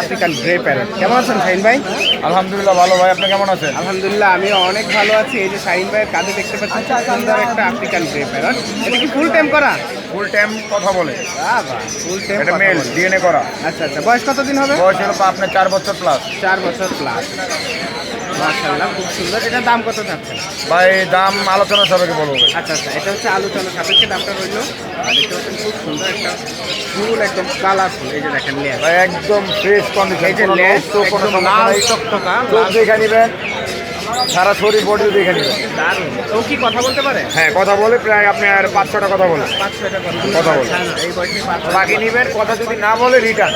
African grey parrot কেমন আছেন শাহিন ভাই? আলহামদুলিল্লাহ ভালো ভাই আপনি কেমন আছেন? আলহামদুলিল্লাহ আমি অনেক ভালো আছি। এই যে শাহিন ভাইয়ের কাঁধে দেখতে পাচ্ছি খুব সুন্দর একটা আফ্রিকান গ্রে প্যারেট এটা কি ফুল টাইম করা? ফুল টাইম কথা বলে। ফুল টাইম এটা মেল ডিএনএ করা। আচ্ছা আচ্ছা বয়স কতদিন হবে? বয়স হলো আপনার চার বছর প্লাস চার বছর প্লাস মাশাআল্লাহ খুব সুন্দর। এটার দাম কত যাচ্ছে? ভাই দাম আলোচনা সবাইকে বলব আচ্ছা আচ্ছা এটা হচ্ছে আলোচনা সাপেক্ষে দামটা রইল। আর এটা হচ্ছে খুব সুন্দর একটা ফুল একদম কালারফুল এই যে দেখেন লেয়ার ভাই একদম ফ্রেশ কন্ডিশন এই যে লেস একদম লাল টকটকা চোখ দেখে নেবেন। সারা শরীর বডি দেখে ও কি কথা বলতে পারে? হ্যাঁ কথা বলে প্রায় আপনি আর পাঁচ ছটা কথা বলে। কথা বলেন বলে। ছয়টা বাকি নেবেন কথা যদি না বলে রিটার্ন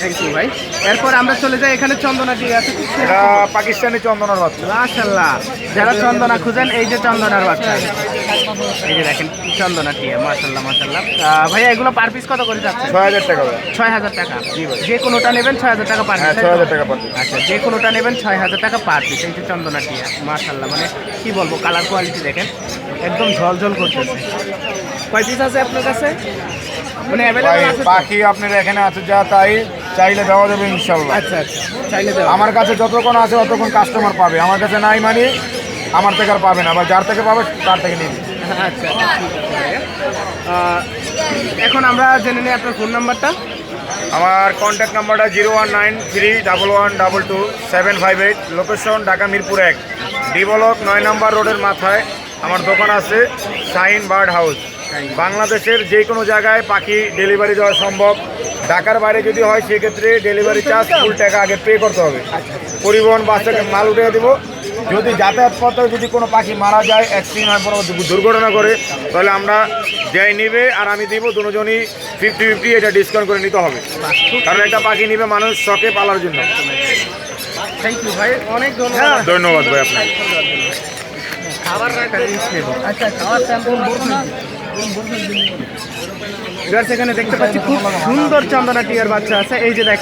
থ্যাংক ইউ ভাই। এরপর আমরা চলে যাই এখানে চন্দনা দিয়ে। আছে খুব সুন্দর। পাকিস্তানি চন্দনার বাচ্চা। মাশাল্লাহ যারা চন্দনা খুঁজেন এই যে চন্দনার বাচ্চা। এই যে দেখেন চন্দনা টিয়া মাশাল্লাহ মাশাল্লাহ ভাইয়া এগুলো পার পিস কত করে যাচ্ছে? ছয় হাজার টাকা ছয় হাজার টাকা। যে কোনোটা নেবেন ছয় হাজার টাকা পার হ্যাঁ পিস ছয় হাজার টাকা আচ্ছা যে কোনোটা নেবেন ছয় হাজার টাকা পার পিস এই যে চন্দনা টিয়া মাশাল্লাহ মানে কি বলব কালার কোয়ালিটি দেখেন একদম ঝলঝল করতেছে। কয় পিস আছে আপনার কাছে? মানে অ্যাভেলেবল আছে বাকি আপনার এখানে আছে যা তাই চাইলে দেওয়া যাবে ইনশাল্লাহ আচ্ছা আচ্ছা চাইলে দেওয়া আমার কাছে যতক্ষণ আছে ততক্ষণ কাস্টমার পাবে। আমার কাছে নাই মানে আমার থেকে আর পাবে না আবার যার থেকে পাবে তার থেকে নিবে। আচ্ছা আচ্ছা, এখন আমরা জেনে নিই আপনার ফোন নাম্বারটা আমার কন্ট্যাক্ট নাম্বারটা zero one nine three double one double two seven five eight location Dhaka Mirpur এক। ডিবলক নয় নম্বর রোডের মাথায় আমার দোকান আছে শাইন বার্ড হাউস বাংলাদেশের যে কোনো জায়গায় পাখি ডেলিভারি দেওয়া সম্ভব। ঢাকার বাইরে যদি হয় সেক্ষেত্রে ডেলিভারি চার্জ ফুল টাকা আগে পে করতে হবে। পরিবহন বাস থেকে মাল উঠে দেবো। যদি যাতায়াত পথে যদি কোনো পাখি মারা যায় অ্যাক্সিডেন্ট হয় কোনো দুর্ঘটনা করে তাহলে আমরা যাই নিবে আর আমি দিব দুজনই ফিফটি ফিফটি এটা ডিসকাউন্ট করে নিতে হবে। কারণ একটা পাখি নিবে মানুষ শখে পালার জন্য। থ্যাংক ইউ ভাই। অনেক ধন্যবাদ। ধন্যবাদ ভাই আপনাকে। খাবার আচ্ছা এখানে দেখতে পাচ্ছি খুব সুন্দর চন্দনা টিয়ার বাচ্চা আছে। এই যে দেখেন।